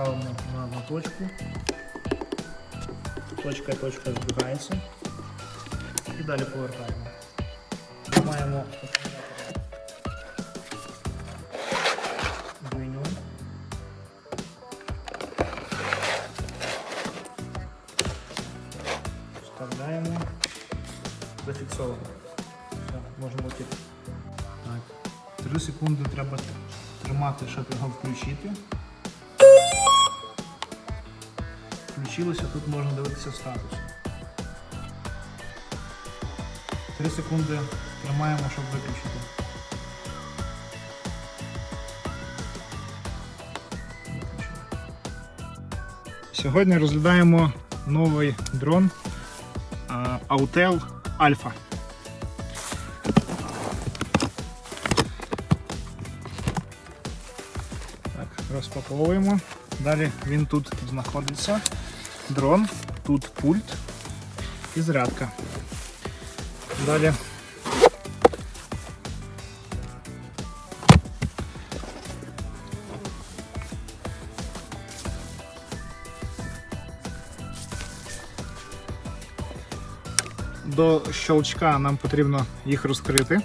ставимо на одну точку. Точка і точка збігаються. І далі повертаємо. Маємо двійню. Вставляємо. Зафіксовано. Все, можемо. Так. 3 секунди треба тримати, щоб його включити. Включилося, тут можна дивитися статус. 3 секунди тримаємо, щоб виключити. Сьогодні розглядаємо новий дрон Autel Alpha. Так, розпаковуємо. Далі він тут знаходиться. Дрон, тут пульт і зарядка. Далі. До щелчка нам потрібно їх розкрити.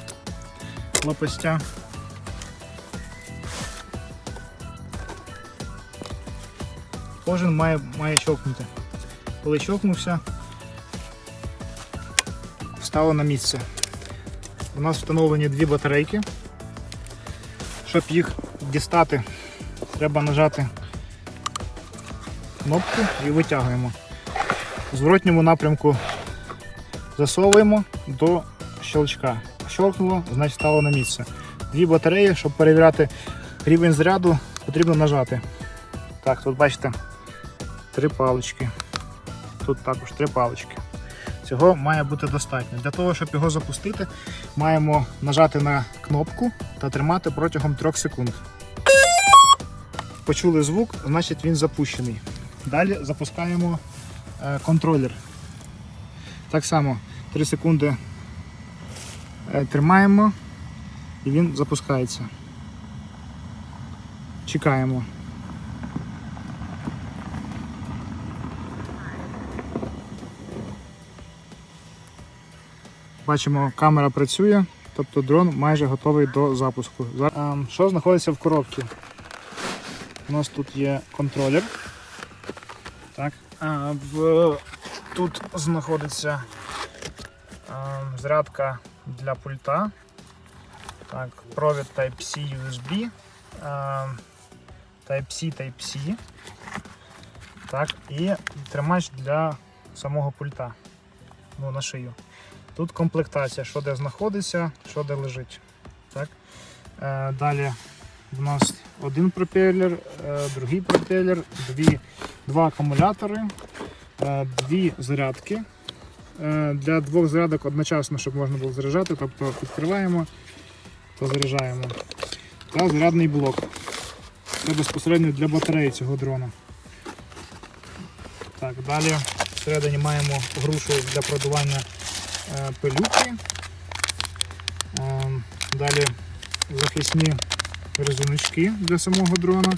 Лопастя. Кожен має, має чокнути. Коли чокнувся, стало на місце. У нас встановлені дві батарейки. Щоб їх дістати, треба нажати кнопку і витягуємо. В зворотньому напрямку засовуємо до щелчка. Щелкнуло, значить стало на місце. Дві батареї, щоб перевіряти рівень заряду, потрібно нажати. Так, тут бачите, три палички. Тут також три палички. Цього має бути достатньо. Для того, щоб його запустити, маємо нажати на кнопку та тримати протягом 3 секунд. Почули звук, значить він запущений. Далі запускаємо е, контролер. Так само 3 секунди е, тримаємо і він запускається. Чекаємо. Бачимо, камера працює, тобто дрон майже готовий до запуску. Ем, Що знаходиться в коробці? У нас тут є контролер. Так. А, в... Тут знаходиться ем, зарядка для пульта. Так, провід Type-C USB. ем, Type-C Type-C. Так, і тримач для самого пульта. Ну, на шию. Тут комплектація, що де знаходиться, що де лежить. Так. Е, далі в нас один пропелер, е, другий пропелер, дві, два акумулятори, е, дві зарядки. Е, для двох зарядок одночасно, щоб можна було заряджати, тобто відкриваємо та заряджаємо. Та зарядний блок. Це безпосередньо для батареї цього дрона. Так, далі всередині маємо грушу для продування пилюки. Е, Далі захисні резиночки для самого дрона.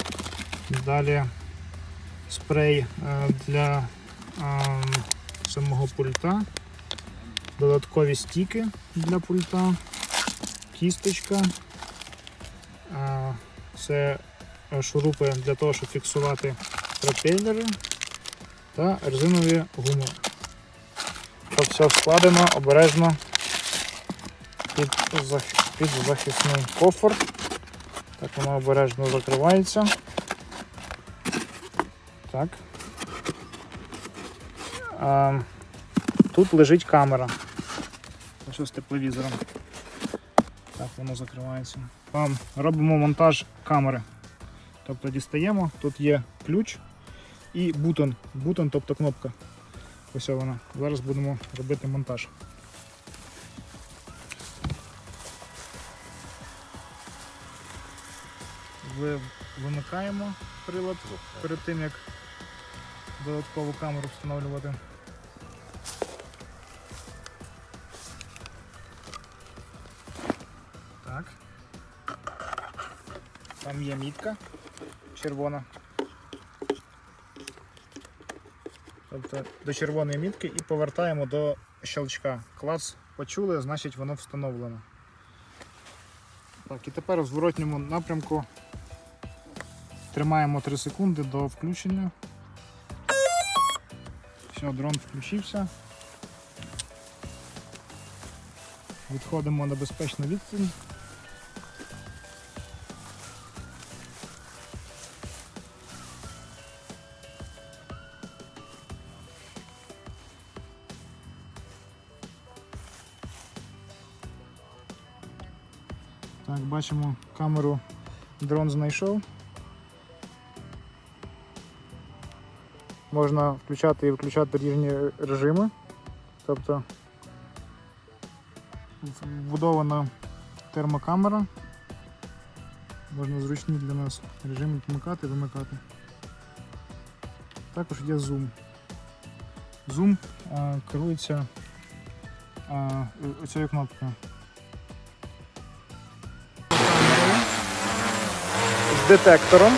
Далі спрей е, для е, самого пульта. Додаткові стіки для пульта, кісточка. Е, Це е, шурупи для того, щоб фіксувати пропелери та резинові гуми. Тут все складено обережно під, під захисний кофр. Так воно обережно закривається. Так. А, тут лежить камера. Що з тепловізором. Так, воно закривається. А, робимо монтаж камери. Тобто дістаємо, тут є ключ і бутон. Бутон, тобто кнопка. Ось вона. Зараз будемо робити монтаж. Вимикаємо прилад перед тим, як додаткову камеру встановлювати. Так. Там є мітка червона. Тобто до червоної мітки, і повертаємо до щелчка. Клац почули, значить воно встановлено. Так, і тепер в зворотньому напрямку тримаємо 3 секунди до включення. Все, дрон включився. Відходимо на безпечну відстань. Бачимо камеру дрон знайшов. Можна включати і виключати різні режими. Тобто вбудована термокамера. Можна зручні для нас режими вмикати, вимикати. Також є зум. Зум а, керується а, оцією кнопкою. Детектором,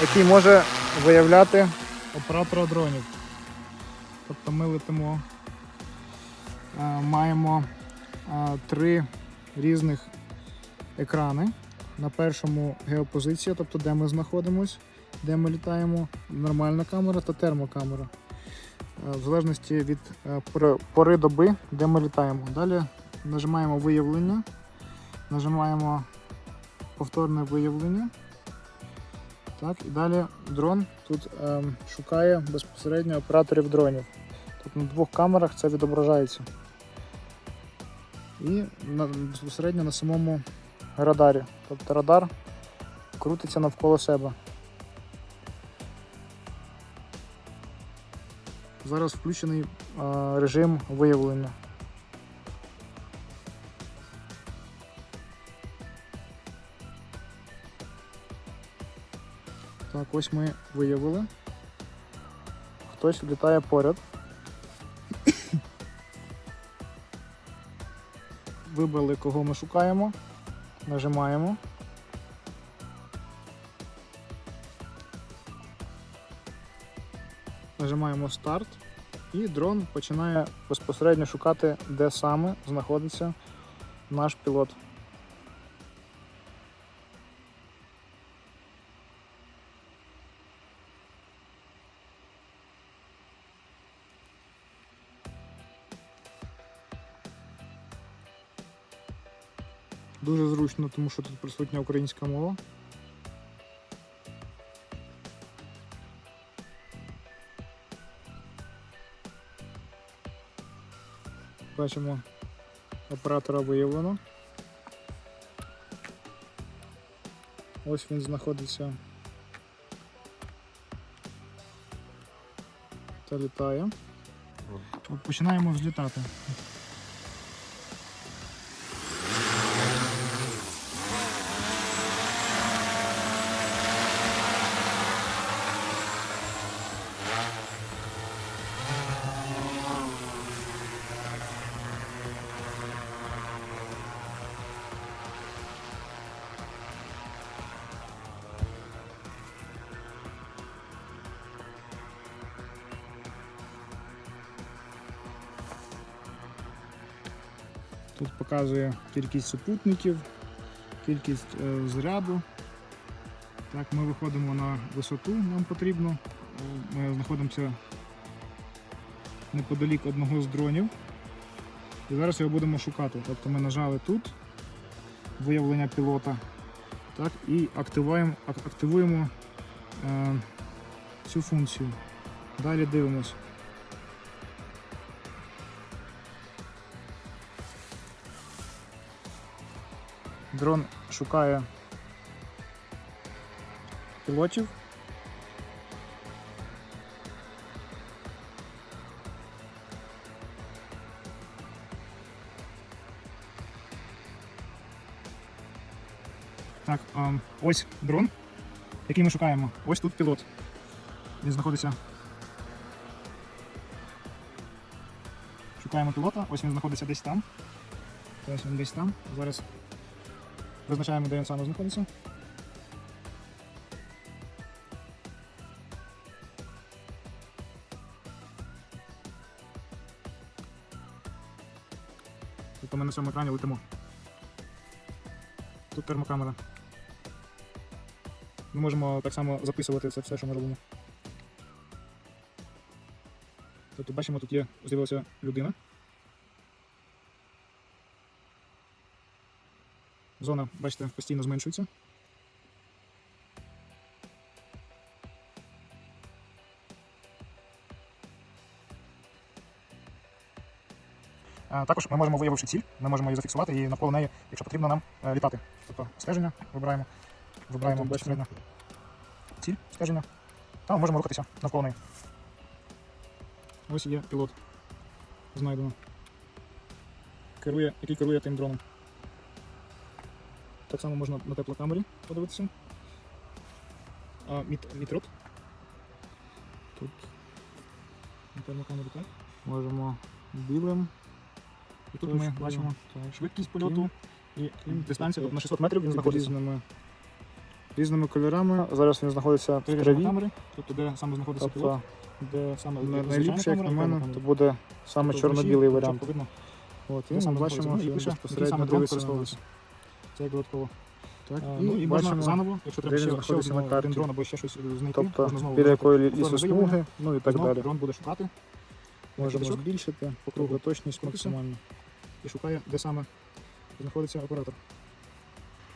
який може виявляти оператора дронів. Тобто ми летимо, маємо три різних екрани. На першому геопозиція, тобто де ми знаходимося, де ми літаємо, нормальна камера та термокамера. Е, В залежності від е, пори доби, де ми літаємо. Далі нажимаємо виявлення, нажимаємо повторне виявлення. Так, і далі дрон тут ем, шукає безпосередньо операторів дронів. Тобто на двох камерах це відображається. І на, безпосередньо на самому радарі. Тобто радар крутиться навколо себе. Зараз включений е, режим виявлення. Так, ось ми виявили. Хтось літає поряд. Вибрали, кого ми шукаємо. Нажимаємо. Нажимаємо старт і дрон починає безпосередньо шукати, де саме знаходиться наш пілот. Дуже зручно, тому що тут присутня українська мова. Бачимо, оператора виявлено. Ось він знаходиться та літає. Починаємо взлітати. Показує кількість супутників, кількість е, заряду. Так, ми виходимо на висоту, нам потрібно. Ми знаходимося неподалік одного з дронів. І зараз його будемо шукати. Тобто ми нажали тут виявлення пілота так, і активуємо, активуємо е, цю функцію. Далі дивимось. Дрон шукає пілотів. Так, ось дрон, який ми шукаємо. Ось тут пілот. Він знаходиться. Шукаємо пілота, ось він знаходиться десь там. Ось він десь там. Зараз Визначаємо, де він саме знаходиться. Тобто ми на цьому екрані летимо. Тут термокамера. Ми можемо так само записувати це все, що ми робимо. Тобто бачимо, тут є з'явилася людина. Зона, бачите, постійно зменшується. Також ми можемо, виявивши ціль, ми можемо її зафіксувати і навколо неї, якщо потрібно нам е, літати. Тобто стеження вибираємо, вибираємо безпосередньо ціль стеження. Та ми можемо рухатися навколо неї. Ось є пілот. Знайдено. Керує, який керує тим дроном. Так само можна на теплокамері подивитися. А, міт, мітрот. Тут на термокамері так. Можемо білим. І тут ми бачимо швидкість польоту і дистанція тобто на 600 метрів він знаходиться. різними, різними кольорами. Зараз він знаходиться в траві. камери, тобто де саме знаходиться пілот, Тобто де саме най- найліпше, як на мене, то буде саме Тобто чорно-білий варіант. От, і ми бачимо, що Ну, він безпосередньо дивиться. Це додатково. Так, А, і ну, і можна заново, якщо треба ще, ще на один, карті. дрон або ще щось знайти, тобто можна знову біля якої лісосмуги, ну і так Знову далі. Дрон буде шукати Можемо збільшити кругу. точність максимальну. і шукає, де саме знаходиться оператор.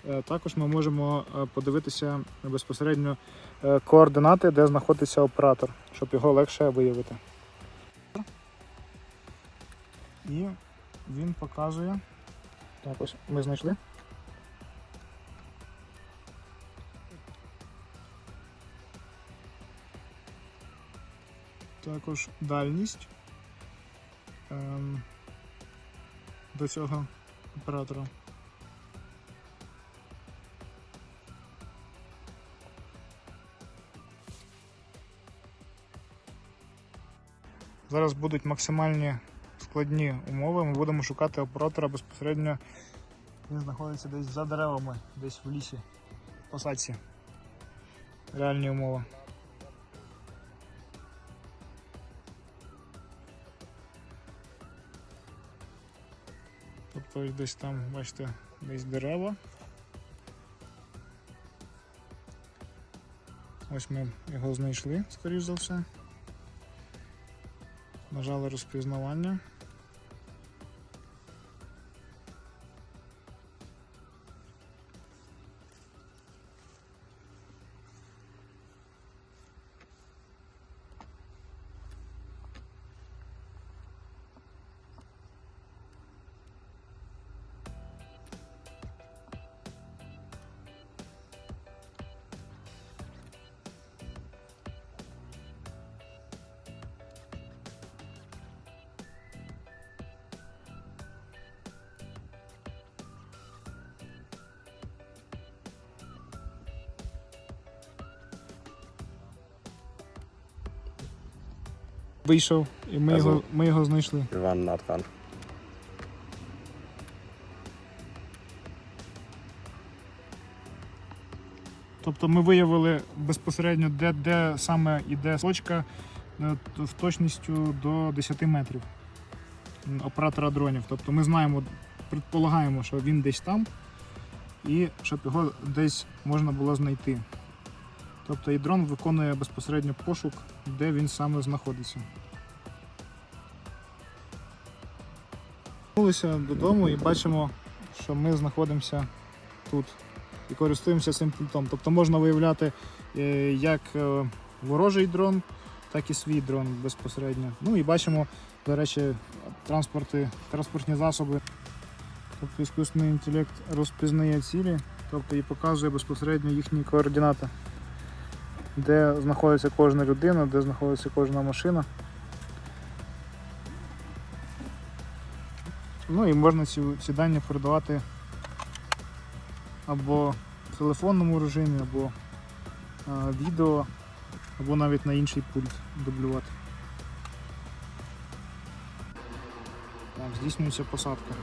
Е, Також ми можемо е, подивитися безпосередньо Е, Координати, де знаходиться оператор, щоб його легше виявити. і він показує. Так, ось ми знайшли. Також дальність ем, до цього оператора. Зараз будуть максимальні складні умови. Ми будемо шукати оператора безпосередньо. Він знаходиться десь за деревами, десь в лісі, в посадці. Реальні умови. Тобто десь там, бачите, десь дерева. Ось ми його знайшли, скоріш за все. Нажали розпізнавання. Вийшов, і ми його, ми його знайшли. Іван Натхан. Тобто ми виявили безпосередньо, де, де саме йде точка е, в точністю до 10 метрів оператора дронів. Тобто ми знаємо, предполагаємо, що він десь там, і щоб його десь можна було знайти. Тобто і дрон виконує безпосередньо пошук, де він саме знаходиться. Вернулися додому і бачимо, що ми знаходимося тут і користуємося цим пультом. Тобто можна виявляти е, як е, ворожий дрон, так і свій дрон безпосередньо. Ну і бачимо, до речі, транспорти, транспортні засоби. Тобто іскусний інтелект розпізнає цілі, тобто і показує безпосередньо їхні координати, де знаходиться кожна людина, де знаходиться кожна машина. Ну і можна ці, дані передавати або в телефонному режимі, або а, відео, або навіть на інший пульт дублювати. Так, здійснюється посадка.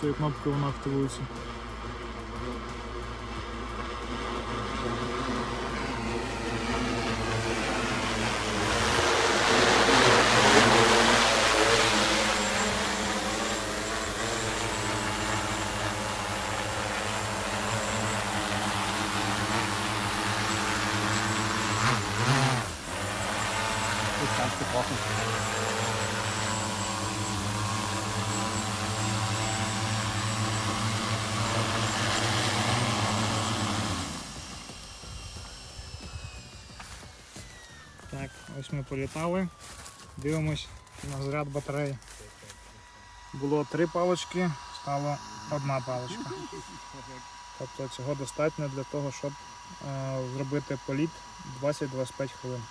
Цією кнопкою вона активується. Ось ми політали. Дивимось на заряд батареї. Було три палочки, стало одна палочка. Тобто цього достатньо для того, щоб е, зробити політ 20-25 хвилин.